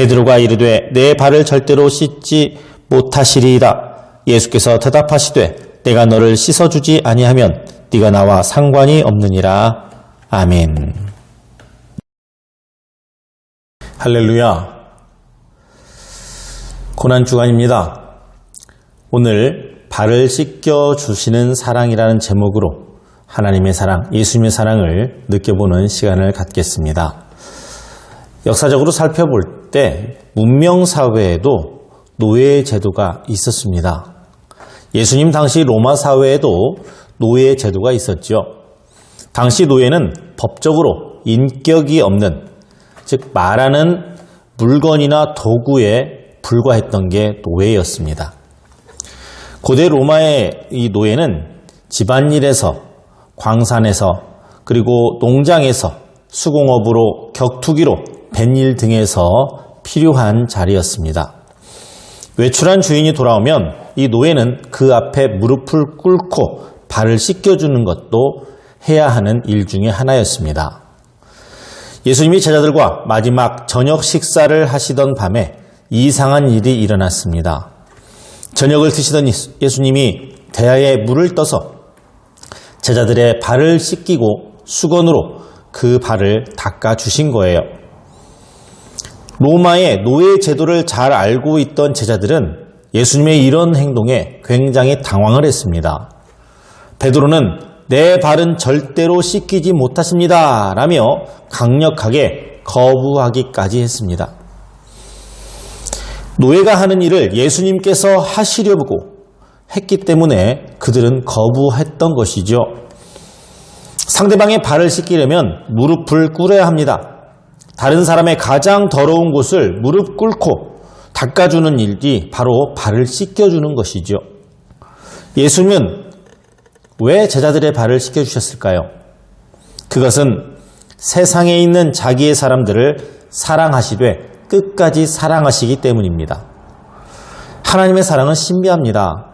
베드로가 이르되 내 발을 절대로 씻지 못하시리이다 예수께서 대답하시되 내가 너를 씻어주지 아니하면 네가 나와 상관이 없느니라 아멘 할렐루야 고난 주간입니다. 오늘 발을 씻겨 주시는 사랑이라는 제목으로 하나님의 사랑, 예수님의 사랑을 느껴보는 시간을 갖겠습니다. 역사적으로 살펴볼 때 문명 사회에도 노예 제도가 있었습니다. 예수님 당시 로마 사회에도 노예 제도가 있었죠. 당시 노예는 법적으로 인격이 없는 즉 말하는 물건이나 도구에 불과했던 게 노예였습니다. 고대 로마의 이 노예는 집안일에서 광산에서 그리고 농장에서 수공업으로 격투기로 뱃일 등에서 필요한 자리였습니다. 외출한 주인이 돌아오면 이 노예는 그 앞에 무릎을 꿇고 발을 씻겨주는 것도 해야 하는 일 중에 하나였습니다. 예수님이 제자들과 마지막 저녁 식사를 하시던 밤에 이상한 일이 일어났습니다. 저녁을 드시던 예수님이 대야에 물을 떠서 제자들의 발을 씻기고 수건으로 그 발을 닦아 주신 거예요. 로마의 노예 제도를 잘 알고 있던 제자들은 예수님의 이런 행동에 굉장히 당황을 했습니다. 베드로는 내 발은 절대로 씻기지 못하십니다. 라며 강력하게 거부하기까지 했습니다. 노예가 하는 일을 예수님께서 하시려고 했기 때문에 그들은 거부했던 것이죠. 상대방의 발을 씻기려면 무릎을 꿇어야 합니다. 다른 사람의 가장 더러운 곳을 무릎 꿇고 닦아주는 일이 바로 발을 씻겨주는 것이죠. 예수님은 왜 제자들의 발을 씻겨주셨을까요? 그것은 세상에 있는 자기의 사람들을 사랑하시되 끝까지 사랑하시기 때문입니다. 하나님의 사랑은 신비합니다.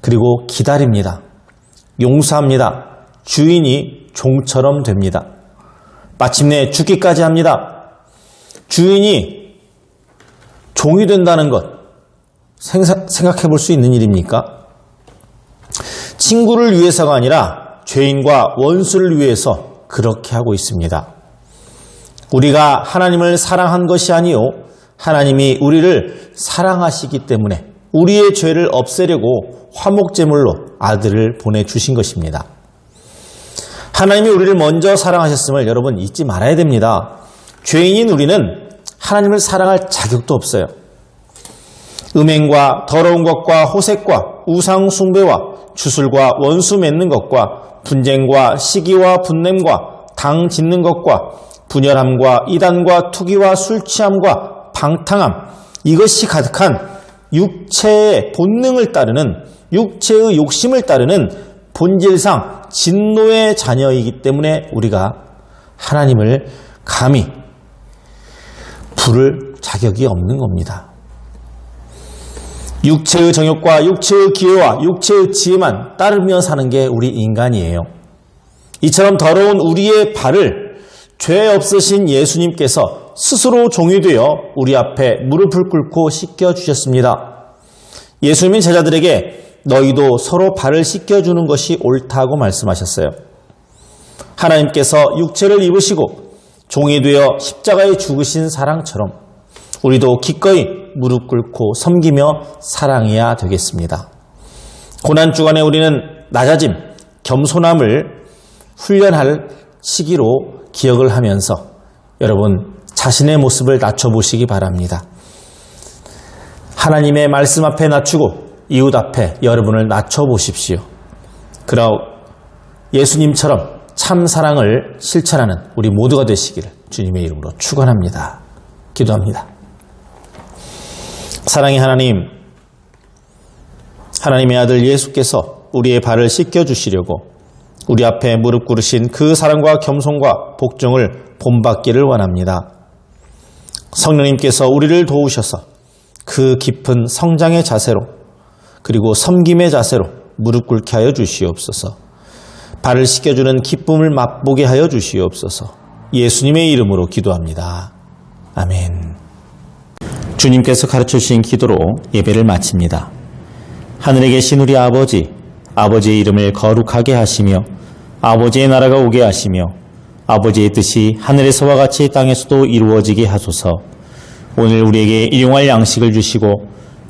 그리고 기다립니다. 용서합니다. 주인이 종처럼 됩니다. 마침내 죽기까지 합니다. 주인이 종이 된다는 것 생각해 볼 수 있는 일입니까? 친구를 위해서가 아니라 죄인과 원수를 위해서 그렇게 하고 있습니다. 우리가 하나님을 사랑한 것이 아니요 하나님이 우리를 사랑하시기 때문에 우리의 죄를 없애려고 화목제물로 아들을 보내주신 것입니다. 하나님이 우리를 먼저 사랑하셨음을 여러분 잊지 말아야 됩니다. 죄인인 우리는 하나님을 사랑할 자격도 없어요. 음행과 더러운 것과 호색과 우상 숭배와 주술과 원수 맺는 것과 분쟁과 시기와 분냄과 당 짓는 것과 분열함과 이단과 투기와 술 취함과 방탕함 이것이 가득한 육체의 본능을 따르는 육체의 욕심을 따르는 본질상 진노의 자녀이기 때문에 우리가 하나님을 감히 부를 자격이 없는 겁니다. 육체의 정욕과 육체의 기회와 육체의 지혜만 따르며 사는 게 우리 인간이에요. 이처럼 더러운 우리의 발을 죄 없으신 예수님께서 스스로 종이 되어 우리 앞에 무릎을 꿇고 씻겨 주셨습니다. 예수님은 제자들에게 너희도 서로 발을 씻겨 주는 것이 옳다고 말씀하셨어요. 하나님께서 육체를 입으시고 종이 되어 십자가에 죽으신 사랑처럼 우리도 기꺼이 무릎 꿇고 섬기며 사랑해야 되겠습니다. 고난 주간에 우리는 낮아짐, 겸손함을 훈련할 시기로 기억을 하면서 여러분 자신의 모습을 낮춰보시기 바랍니다. 하나님의 말씀 앞에 낮추고 이웃 앞에 여러분을 낮춰보십시오. 그러 예수님처럼 참 사랑을 실천하는 우리 모두가 되시기를 주님의 이름으로 축원합니다. 기도합니다. 사랑의 하나님, 하나님의 아들 예수께서 우리의 발을 씻겨 주시려고 우리 앞에 무릎 꿇으신 그 사랑과 겸손과 복종을 본받기를 원합니다. 성령님께서 우리를 도우셔서 그 깊은 성장의 자세로 그리고 섬김의 자세로 무릎 꿇게 하여 주시옵소서. 발을 씻겨주는 기쁨을 맛보게 하여 주시옵소서. 예수님의 이름으로 기도합니다. 아멘. 주님께서 가르쳐 주신 기도로 예배를 마칩니다. 하늘에 계신 우리 아버지, 아버지의 이름을 거룩하게 하시며 아버지의 나라가 오게 하시며 아버지의 뜻이 하늘에서와 같이 땅에서도 이루어지게 하소서. 오늘 우리에게 일용할 양식을 주시고